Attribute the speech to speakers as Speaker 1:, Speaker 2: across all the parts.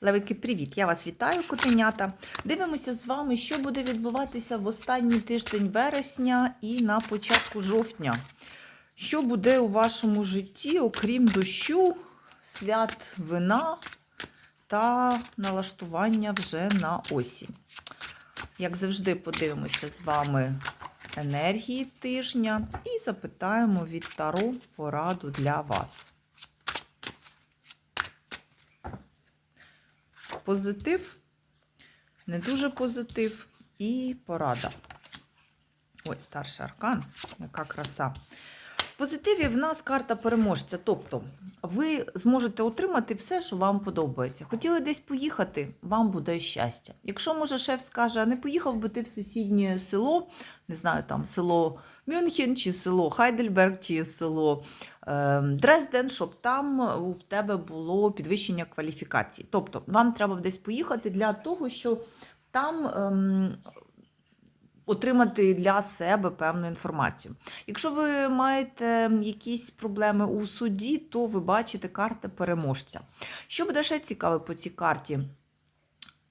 Speaker 1: Левики, привіт! Я вас вітаю, котенята. Дивимося з вами, що буде відбуватися в останній тиждень вересня і на початку жовтня. Що буде у вашому житті, окрім дощу, свят вина та налаштування вже на осінь. Як завжди, подивимося з вами енергії тижня і запитаємо від Таро пораду для вас. Позитив, не дуже позитив і порада. Ой, старший аркан, яка краса. В позитиві в нас карта переможця. Тобто, ви зможете отримати все, що вам подобається. Хотіли десь поїхати, вам буде щастя. Якщо, може, шеф скаже, а не поїхав би ти в сусіднє село, не знаю, там село Мюнхен, чи село Хайдельберг, чи село Дрезден, щоб там в тебе було підвищення кваліфікації. Тобто, вам треба десь поїхати для того, що там. Ем, Отримати для себе певну інформацію. Якщо ви маєте якісь проблеми у суді, то ви бачите карти переможця. Що буде ще цікаве по цій карті?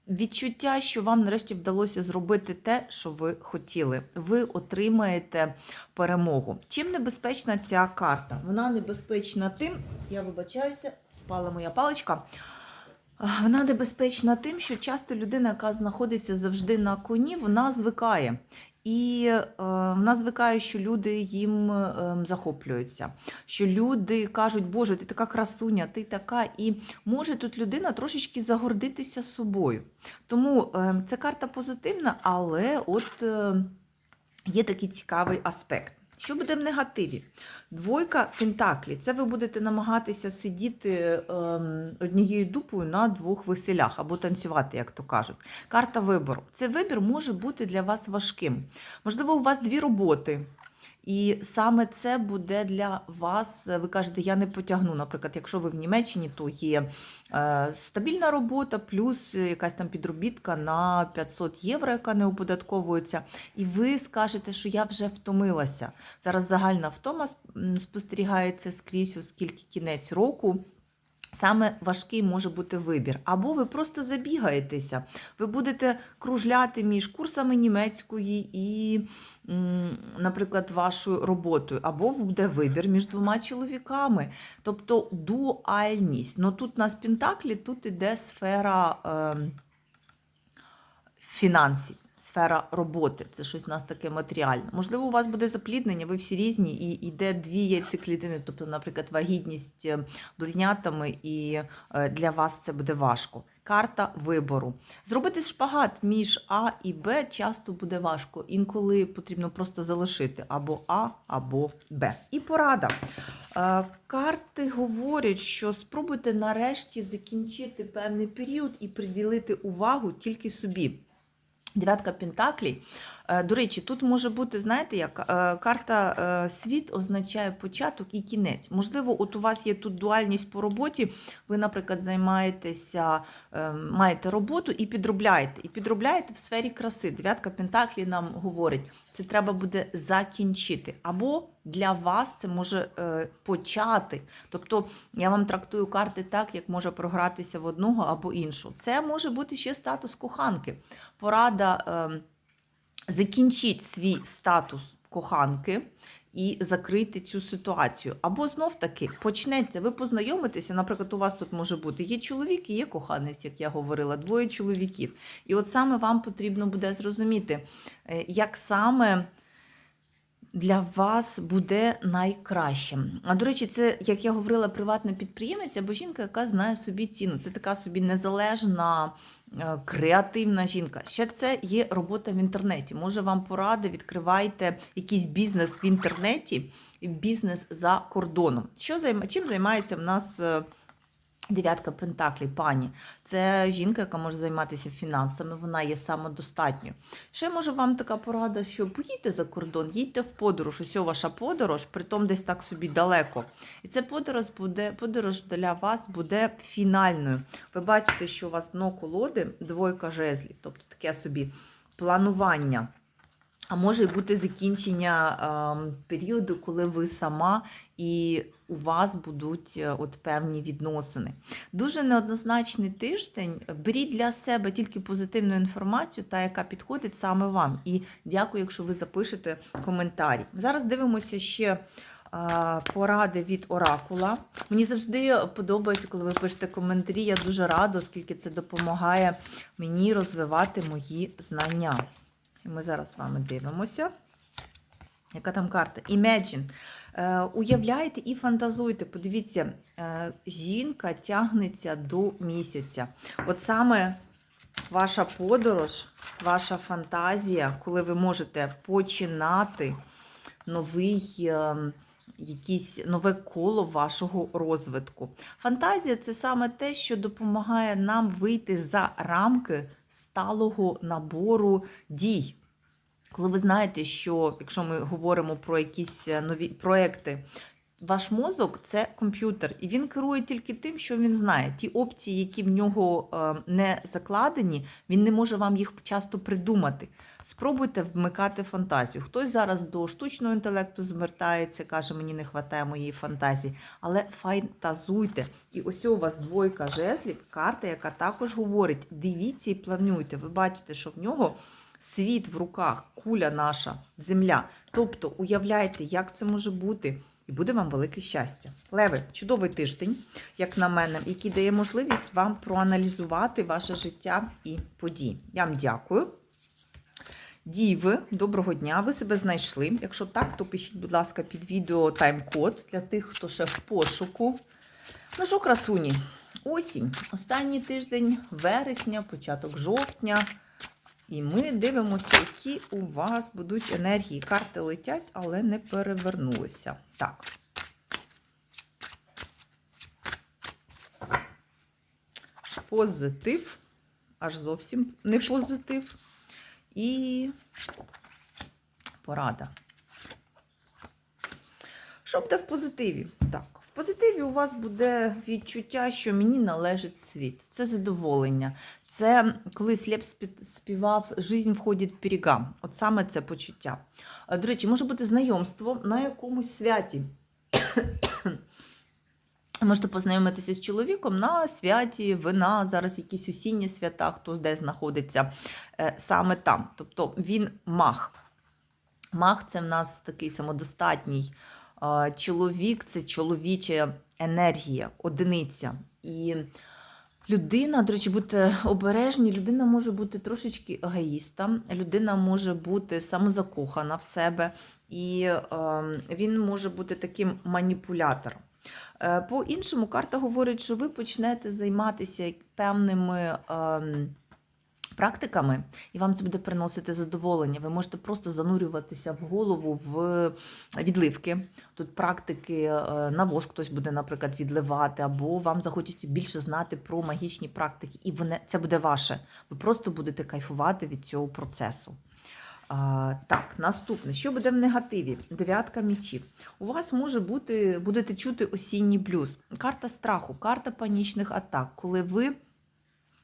Speaker 1: Відчуття, що вам нарешті вдалося зробити те, що ви хотіли. Ви отримаєте перемогу. Чим небезпечна ця карта? Вона небезпечна тим, я вибачаюся, впала моя паличка. Вона небезпечна тим, що часто людина, яка знаходиться завжди на коні, вона звикає. І в вона звикає, що люди їм е, захоплюються, що люди кажуть, Боже, ти така красуня, ти така. І може тут людина трошечки загордитися собою. Тому е, ця карта позитивна, але от е, є такий цікавий аспект. Що буде в негативі? Двойка пентаклі. Це ви будете намагатися сидіти ем, однією дупою на двох веселях або танцювати, як то кажуть. Карта вибору. Цей вибір може бути для вас важким. Можливо, у вас дві роботи. І саме це буде для вас, ви кажете, я не потягну. Наприклад, якщо ви в Німеччині, то є е, стабільна робота, плюс якась там підробітка на 500 євро, яка не оподатковується. І ви скажете, що я вже втомилася. Зараз загальна втома спостерігається скрізь, оскільки кінець року. Саме важкий може бути вибір. Або ви просто забігаєтеся, ви будете кружляти між курсами німецької і, наприклад, вашою роботою, або буде вибір між двома чоловіками. Тобто дуальність. Ну тут на спінтаклі тут іде сфера е, фінансів. Сфера роботи, це щось у нас таке матеріальне. Можливо, у вас буде запліднення, ви всі різні, і йде дві яйцеклітини, тобто, наприклад, вагітність е, близнятами, і е, для вас це буде важко. Карта вибору. Зробити шпагат між А і Б часто буде важко. Інколи потрібно просто залишити або А, або Б. І порада. Е, карти говорять, що спробуйте нарешті закінчити певний період і приділити увагу тільки собі. Дев'ятка Пентаклей. До речі, тут може бути, знаєте, як карта світ означає початок і кінець. Можливо, от у вас є тут дуальність по роботі, ви, наприклад, займаєтеся, е, маєте роботу і підробляєте. І підробляєте в сфері краси. Дев'ятка Пентаклі нам говорить, це треба буде закінчити. Або для вас це може е, почати. Тобто я вам трактую карти так, як може програтися в одного або іншого. Це може бути ще статус коханки. Порада. Закінчіть свій статус коханки і закрити цю ситуацію. Або знов таки почнеться, ви познайомитеся, наприклад, у вас тут може бути є чоловік і є коханець, як я говорила, двоє чоловіків. І от саме вам потрібно буде зрозуміти, е, як саме. Для вас буде найкращим. А до речі, це, як я говорила, приватна підприємець або жінка, яка знає собі ціну. Це така собі незалежна Е, креативна жінка. Ще це є робота в інтернеті. Може вам поради, відкривайте якийсь бізнес в інтернеті, бізнес за кордоном. Що Чим займається в нас? Дев'ятка Пентаклі, пані, це жінка, яка може займатися фінансами, вона є самодостатньою. Ще може вам така порада, що поїдьте за кордон, їдьте в подорож. Ось ваша подорож, притом десь так собі далеко. І ця подорож буде, подорож для вас буде фінальною. Ви бачите, що у вас дно колоди, двойка жезлів, тобто таке собі планування. А може бути закінчення е, періоду, коли ви сама і у вас будуть е, от певні відносини. Дуже неоднозначний тиждень. Беріть для себе тільки позитивну інформацію, та яка підходить саме вам. І дякую, якщо ви запишете коментарі. Зараз дивимося ще поради від Оракула. Мені завжди подобається, коли ви пишете коментарі. Я дуже рада, оскільки це допомагає мені розвивати мої знання. І ми зараз з вами дивимося. Яка там карта? Imagine. Е, уявляйте і фантазуйте. Подивіться, е, жінка тягнеться до місяця. От саме ваша подорож, ваша фантазія, коли ви можете починати новий. е, Якісь нове коло вашого розвитку. Фантазія це саме те, що допомагає нам вийти за рамки сталого набору дій. Коли ви знаєте, що якщо ми говоримо про якісь нові проекти, ваш мозок це комп'ютер, і він керує тільки тим, що він знає. Ті опції, які в нього е, не закладені, він не може вам їх часто придумати. Спробуйте вмикати фантазію. Хтось зараз до штучного інтелекту звертається, каже, мені не вистачає моєї фантазії, але фантазуйте. І ось у вас двойка жезлів, карта, яка також говорить: дивіться і плануйте. Ви бачите, що в нього світ в руках, куля наша, земля. Тобто, уявляйте, як це може бути, і буде вам велике щастя. Леви, чудовий тиждень, як на мене, який дає можливість вам проаналізувати ваше життя і події. Я вам дякую. Діви, доброго дня! Ви себе знайшли. Якщо так, то пишіть, будь ласка, під відео тайм-код для тих, хто ще в пошуку. Ну що, красуні, осінь, останній тиждень вересня, початок жовтня. І ми дивимося, які у вас будуть енергії. Карти летять, але не перевернулися. Так. Позитив. Аж зовсім не позитив. І порада. Що буде в позитиві? Так, позитиві у вас буде відчуття, що мені належить світ. Це задоволення. Це колись Леп співав Жизнь входить в берега. От саме це почуття. До речі, може бути знайомство на якомусь святі. Можете познайомитися з чоловіком на святі, вина, зараз якісь осінні свята, хто де знаходиться е, саме там. Тобто він мах. Мах це в нас такий самодостатній е, чоловік, це чоловіча енергія, одиниця. І людина, до речі, бути обережні, людина може бути трошечки егоїстом, людина може бути самозакохана в себе, і е, він може бути таким маніпулятором. Е, По-іншому, карта говорить, що ви почнете займатися певними ем, практиками, і вам це буде приносити задоволення. Ви можете просто занурюватися в голову в відливки. Тут практики е, на воск хтось буде, наприклад, відливати, або вам захочеться більше знати про магічні практики, і вони, це буде ваше. Ви просто будете кайфувати від цього процесу. А, так, наступне, що буде в негативі? Дев'ятка мічів. У вас може бути, будете чути осінній блюз. Карта страху, карта панічних атак, коли ви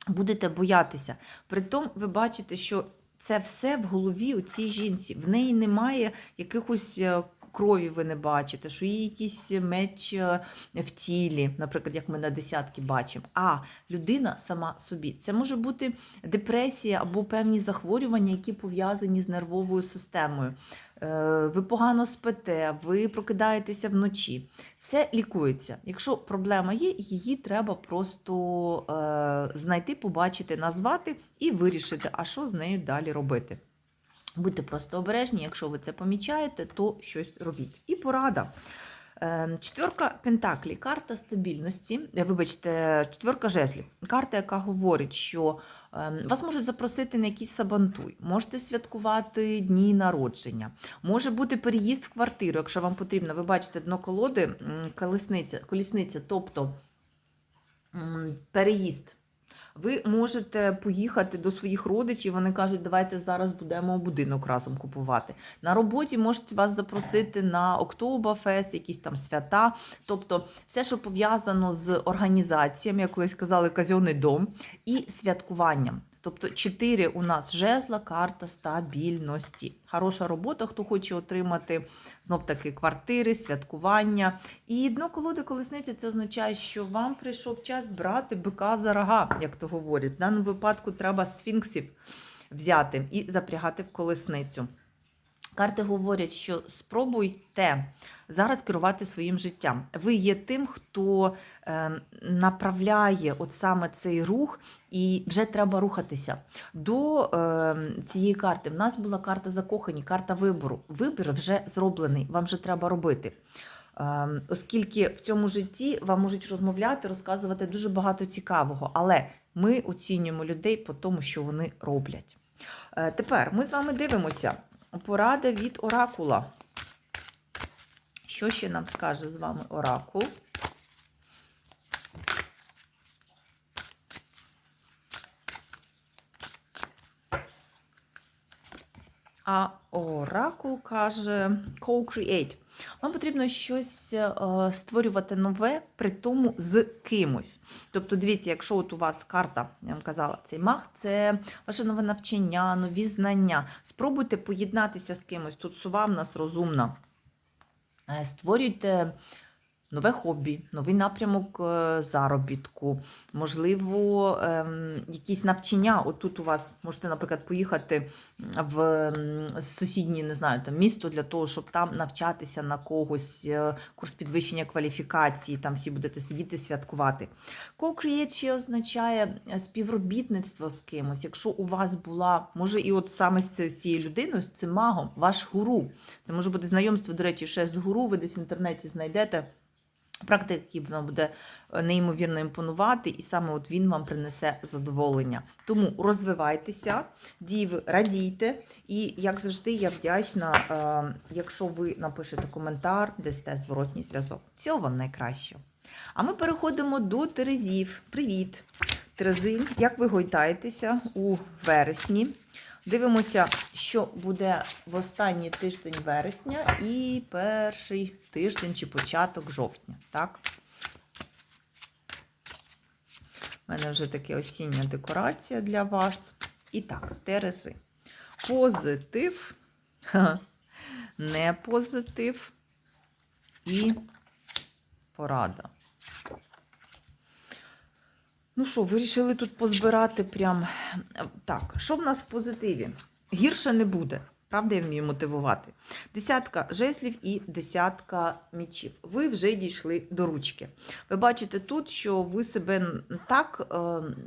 Speaker 1: будете боятися. Притом ви бачите, що це все в голові у цій жінці. В неї немає якихось е, крові, ви не бачите, що є якийсь меч е, в тілі, наприклад, як ми на десятки бачимо. А людина сама собі. Це може бути депресія або певні захворювання, які пов'язані з нервовою системою. Е, Ви погано спите, ви прокидаєтеся вночі. Все лікується. Якщо проблема є, її треба просто е, знайти, побачити, назвати і вирішити, а що з нею далі робити. Будьте просто обережні, якщо ви це помічаєте, то щось робіть. І порада. Е, Четверка Пентаклі, карта стабільності. Вибачте, четверка жезлів. Карта, яка говорить, що вас можуть запросити на якийсь сабантуй, можете святкувати дні народження, може бути переїзд в квартиру, якщо вам потрібно. Ви бачите дно колоди, колісниця, колісниця, тобто переїзд. Ви можете поїхати до своїх родичів, вони кажуть, давайте зараз будемо будинок разом купувати. На роботі можуть вас запросити на Октобафест, якісь там свята. Тобто все, що пов'язано з організаціями, як колись казали, казьонний дом, і святкуванням. Тобто 4 у нас жезла, карта стабільності. Хороша робота, хто хоче отримати знов таки квартири, святкування. І дно колоди колесниці це означає, що вам прийшов час брати бика за рога, як то говорять. В даному випадку треба сфінксів взяти і запрягати в колесницю. Карти говорять, що спробуйте зараз керувати своїм життям. Ви є тим, хто е, направляє от саме цей рух, і вже треба рухатися. До е, цієї карти в нас була карта закохані, карта вибору. Вибір вже зроблений, вам вже треба робити. Е, оскільки в цьому житті вам можуть розмовляти, розказувати дуже багато цікавого, але ми оцінюємо людей по тому, що вони роблять. Тепер ми з вами дивимося. Порада від оракула. Що ще нам скаже з вами оракул? А оракул каже co-create. Вам потрібно щось е, створювати нове, при тому з кимось. Тобто, дивіться, якщо от у вас карта, я вам казала, цей маг, це ваше нове навчання, нові знання. Спробуйте поєднатися з кимось. Тут сува в нас розумна. Е, Створюйте нове хобі, новий напрямок е, заробітку, можливо, ем, якісь навчання. От тут у вас можете, наприклад, поїхати в сусіднє, не знаю, там місто для того, щоб там навчатися на когось, е, курс підвищення кваліфікації, там всі будете сидіти святкувати. Co-create означає е, співробітництво з кимось. Якщо у вас була, може, і от саме з цією людиною, з цим магом, ваш гуру. Це може бути знайомство, до речі, ще з гуру, ви десь в інтернеті знайдете. Практик, який вам буде е, неймовірно імпонувати, і саме от він вам принесе задоволення. Тому розвивайтеся, діви, радійте. І, як завжди, я вдячна, е, якщо ви напишете коментар, дасте зворотній зв'язок. Всього вам найкращого. А ми переходимо до Терезів. Привіт! Терези, як ви гойдаєтеся у вересні? Дивимося, що буде в останній тиждень вересня і перший тиждень чи початок жовтня. Так? У мене вже таке осіння декорація для вас. І так, терези. Позитив, не позитив і порада. Ну що, вирішили тут позбирати прям. Так, що в нас в позитиві? Гірше не буде. Правда, я вмію мотивувати. Десятка жеслів і десятка мічів. Ви вже дійшли до ручки. Ви бачите тут, що ви себе так е,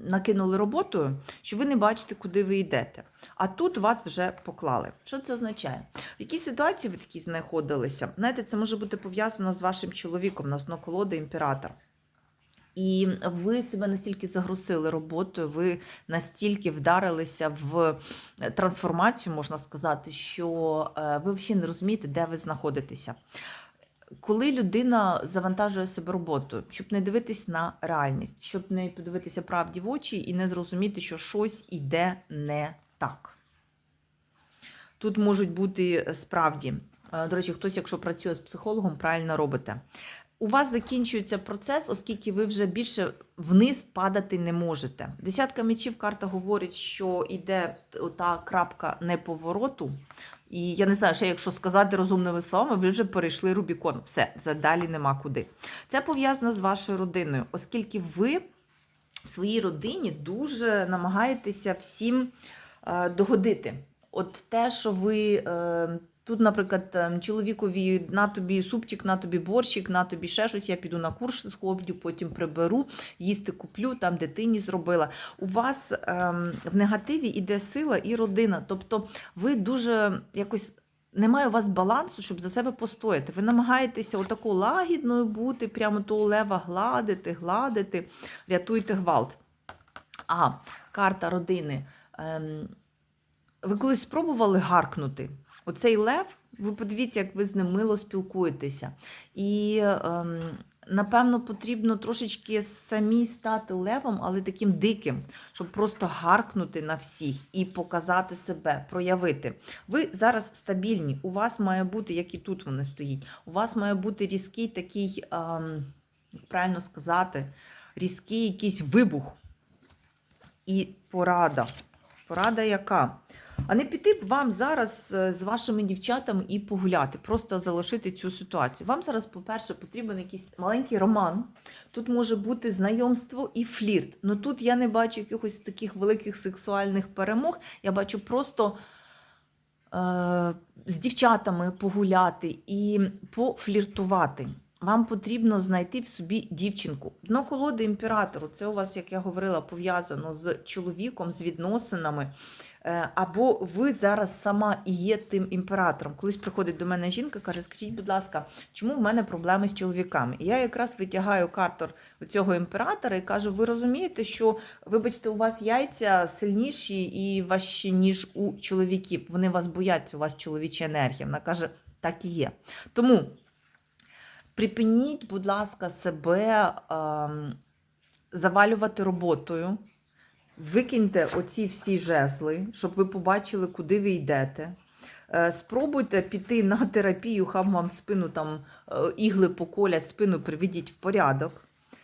Speaker 1: накинули роботою, що ви не бачите, куди ви йдете. А тут вас вже поклали. Що це означає? В якій ситуації ви такі знаходилися? Знаєте, це може бути пов'язано з вашим чоловіком, на дно колоди імператор. І ви себе настільки загрузили роботою, ви настільки вдарилися в трансформацію, можна сказати, що е, ви взагалі не розумієте, де ви знаходитеся. Коли людина завантажує себе роботою, щоб не дивитись на реальність, щоб не подивитися правді в очі і не зрозуміти, що щось іде не так. Тут можуть бути справді, е, до речі, хтось, якщо працює з психологом, правильно робите у вас закінчується процес, оскільки ви вже більше вниз падати не можете. Десятка мечів карта говорить, що йде та крапка неповороту. І я не знаю, ще якщо сказати розумними словами, ви вже перейшли Рубікон. Все, вже далі нема куди. Це пов'язано з вашою родиною, оскільки ви в своїй родині дуже намагаєтеся всім е, догодити. От те, що ви. Тут, наприклад, чоловікові на тобі супчик, на тобі борщик, на тобі ще щось, я піду на курс сходжу, потім приберу, їсти куплю, там дитині зробила. У вас ем, в негативі іде сила і родина. Тобто ви дуже якось. Немає у вас балансу, щоб за себе постояти. Ви намагаєтеся отако лагідною бути, прямо того лева гладити, гладити, рятуйте гвалт. А карта родини. Ем, ви колись спробували гаркнути? Оцей лев, ви подивіться, як ви з ним мило спілкуєтеся. І, ем, напевно, потрібно трошечки самі стати левом, але таким диким, щоб просто гаркнути на всіх і показати себе, проявити. Ви зараз стабільні, у вас має бути, як і тут вони стоїть, у вас має бути різкий такий, ем, як правильно сказати, різкий якийсь вибух і порада. Порада яка? А не піти б вам зараз е, з вашими дівчатами і погуляти, просто залишити цю ситуацію. Вам зараз, по-перше, потрібен якийсь маленький роман. Тут може бути знайомство і флірт. Ну тут я не бачу якихось таких великих сексуальних перемог. Я бачу просто е- з дівчатами погуляти і пофліртувати. Вам потрібно знайти в собі дівчинку. Дно колоди імператору це у вас, як я говорила, пов'язано з чоловіком, з відносинами. Е, Або ви зараз сама і є тим імператором. Колись приходить до мене жінка, каже: Скажіть, будь ласка, чому в мене проблеми з чоловіками? І я якраз витягаю карту цього імператора і кажу: ви розумієте, що, вибачте, у вас яйця сильніші і важчі, ніж у чоловіків. Вони вас бояться, у вас чоловіча енергія. Вона каже, так і є. Тому припиніть, будь ласка, себе ем, завалювати роботою. Викиньте оці всі жезли, щоб ви побачили, куди ви йдете. Е, Спробуйте піти на терапію, хай вам спину там е, ігли поколять, спину приведіть в порядок.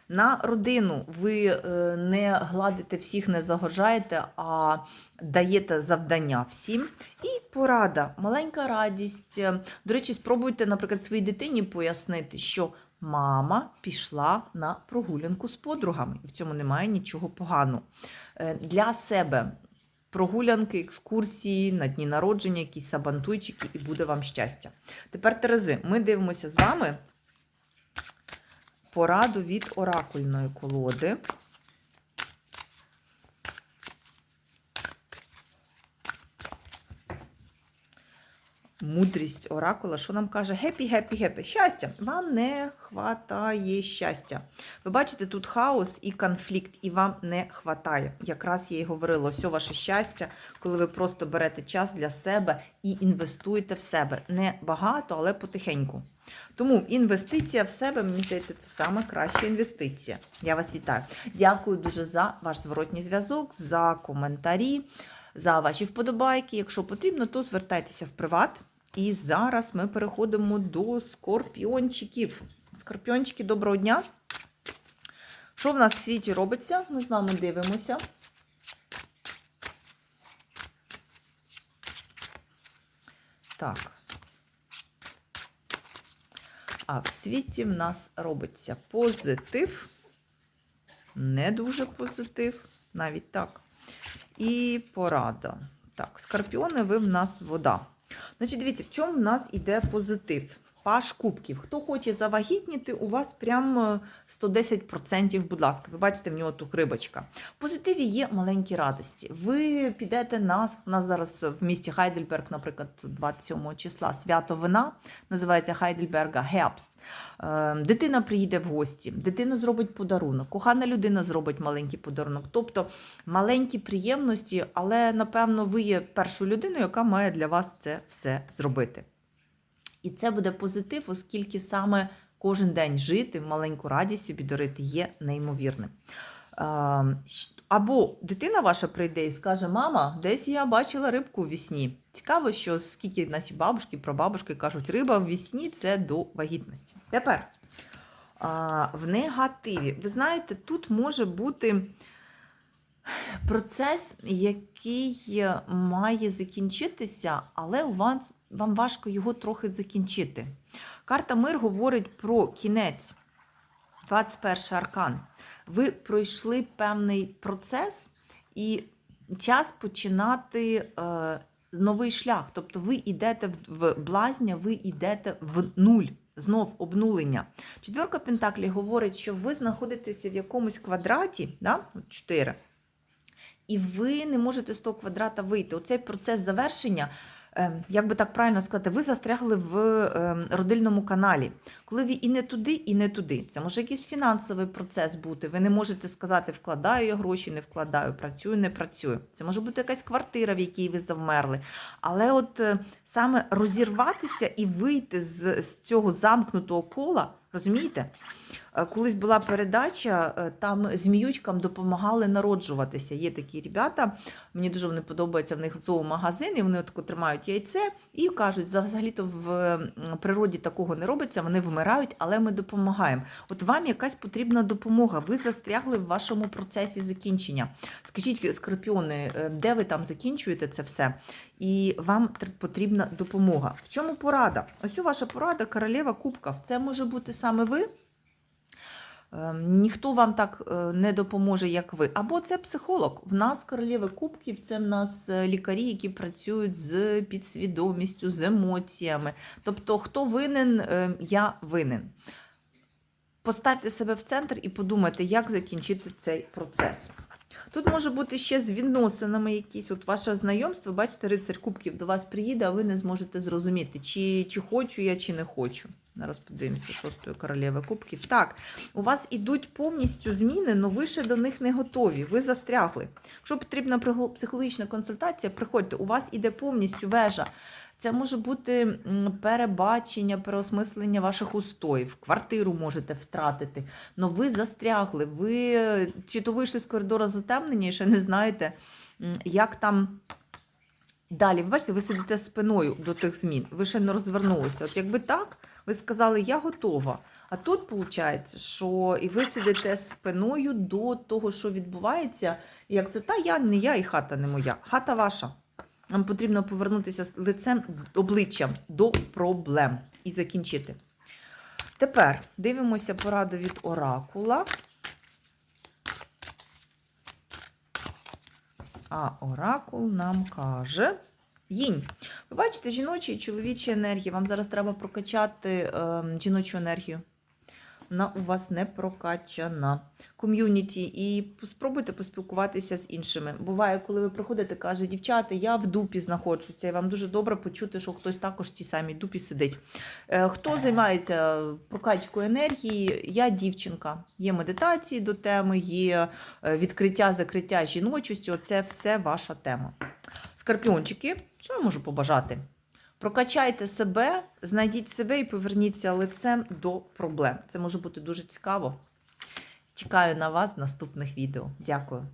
Speaker 1: На родину ви е, не гладите всіх, не загоржаєте, а даєте завдання всім. І порада, маленька радість. До речі, спробуйте, наприклад, своїй дитині пояснити, що мама пішла на прогулянку з подругами. І в цьому немає нічого поганого. Е, Для себе прогулянки, екскурсії, на дні народження, якісь сабантуйчики, і буде вам щастя. Тепер, Терези, ми дивимося з вами пораду від оракульної колоди. Мудрість оракула, що нам каже? Гепі, гепі, гепі. Щастя. Вам не хватає щастя. Ви бачите, тут хаос і конфлікт, і вам не хватає. Якраз я і говорила, ось ваше щастя, коли ви просто берете час для себе і інвестуєте в себе. Не багато, але потихеньку. Тому інвестиція в себе, мені здається, це саме краща інвестиція. Я вас вітаю. Дякую дуже за ваш зворотній зв'язок, за коментарі, за ваші вподобайки. Якщо потрібно, то звертайтеся в приват. І зараз ми переходимо до скорпіончиків. Скорпіончики, доброго дня. Що в нас в світі робиться? Ми з вами дивимося. Так. А в світі в нас робиться позитив, не дуже позитив, навіть так. І порада. Так, скорпіони, ви в нас вода. Значить, дивіться, в чому в нас іде позитив? Паш кубків. Хто хоче завагітніти, у вас прям 110%, будь ласка. Ви бачите, в нього тут рибочка. В позитиві є маленькі радості. Ви підете на у нас зараз в місті Хайдельберг, наприклад, 27 числа свято вина, називається Хайдельберга Гепст. Е, Дитина приїде в гості, дитина зробить подарунок, кохана людина зробить маленький подарунок. Тобто маленькі приємності, але напевно ви є першою людиною, яка має для вас це все зробити. І це буде позитив, оскільки саме кожен день жити, маленьку радість собі дарити є неймовірним. Е, Або дитина ваша прийде і скаже: Мама, десь я бачила рибку в вісні. Цікаво, що скільки наші бабушки, прабабушки кажуть, риба в вісні це до вагітності. Тепер в негативі. Ви знаєте, тут може бути процес, який має закінчитися, але у вас, вам важко його трохи закінчити. Карта Мир говорить про кінець, 21 аркан. Ви пройшли певний процес і час починати е, новий шлях. Тобто ви йдете в блазня, ви йдете в нуль. Знов обнулення. Четверка Пентаклі говорить, що ви знаходитеся в якомусь квадраті, да? 4, і ви не можете з того квадрата вийти. Оцей процес завершення, е, як би так правильно сказати, ви застрягли в е, родильному каналі. Коли ви і не туди, і не туди. Це може якийсь фінансовий процес бути. Ви не можете сказати, вкладаю я гроші, не вкладаю, працюю, не працюю. Це може бути якась квартира, в якій ви завмерли. Але от е, саме розірватися і вийти з, з цього замкнутого кола Розумієте? Е, Колись була передача, е, там зміючкам допомагали народжуватися. Є такі ребята, мені дуже вони подобаються в них зоомагазин, і вони тако тримають яйце і кажуть, взагалі-то в природі такого не робиться, вони вмирають, але ми допомагаємо. От вам якась потрібна допомога. Ви застрягли в вашому процесі закінчення. Скажіть, скорпіони, е, де ви там закінчуєте це все? І вам потрібна допомога. В чому порада? Ось у ваша порада, королева кубків. Це може бути саме ви. Ем, Ніхто вам так е, не допоможе, як ви. Або це психолог. В нас королеви кубків, це в нас е, лікарі, які працюють з підсвідомістю, з емоціями. Тобто, хто винен, е, я винен. Поставте себе в центр і подумайте, як закінчити цей процес. Тут може бути ще з відносинами якісь. От ваше знайомство, бачите, рицар кубків до вас приїде, а ви не зможете зрозуміти, чи, чи хочу я, чи не хочу. Зараз подивимося, шостої королеви кубків. Так, у вас ідуть повністю зміни, але ви ще до них не готові. Ви застрягли. Якщо потрібна психологічна консультація, приходьте, у вас іде повністю вежа. Це може бути перебачення, переосмислення ваших устоїв, квартиру можете втратити. Но ви застрягли, ви чи то вийшли з коридору затемнення і ще не знаєте, як там далі. Ви бачите, ви сидите спиною до тих змін, ви ще не розвернулися. От якби так, ви сказали, я готова. А тут виходить, що і ви сидите спиною до того, що відбувається. І як це та я не я, і хата не моя. Хата ваша. Вам потрібно повернутися лицем обличчям до проблем і закінчити. Тепер дивимося пораду від оракула. А оракул нам каже. Їнь. Ви бачите, жіночі і чоловічі енергії. Вам зараз треба прокачати е, жіночу енергію. Вона у вас не прокачана. Ком'юніті, і спробуйте поспілкуватися з іншими. Буває, коли ви приходите, каже, дівчата, я в дупі знаходжуся, і вам дуже добре почути, що хтось також в тій самій дупі сидить. Е, Хто займається прокачкою енергії? Я дівчинка. Є медитації до теми, є е, відкриття, закриття жіночості. Оце все ваша тема. Скорпіончики, що я можу побажати? Прокачайте себе, знайдіть себе і поверніться лицем до проблем. Це може бути дуже цікаво. Чекаю на вас в наступних відео. Дякую.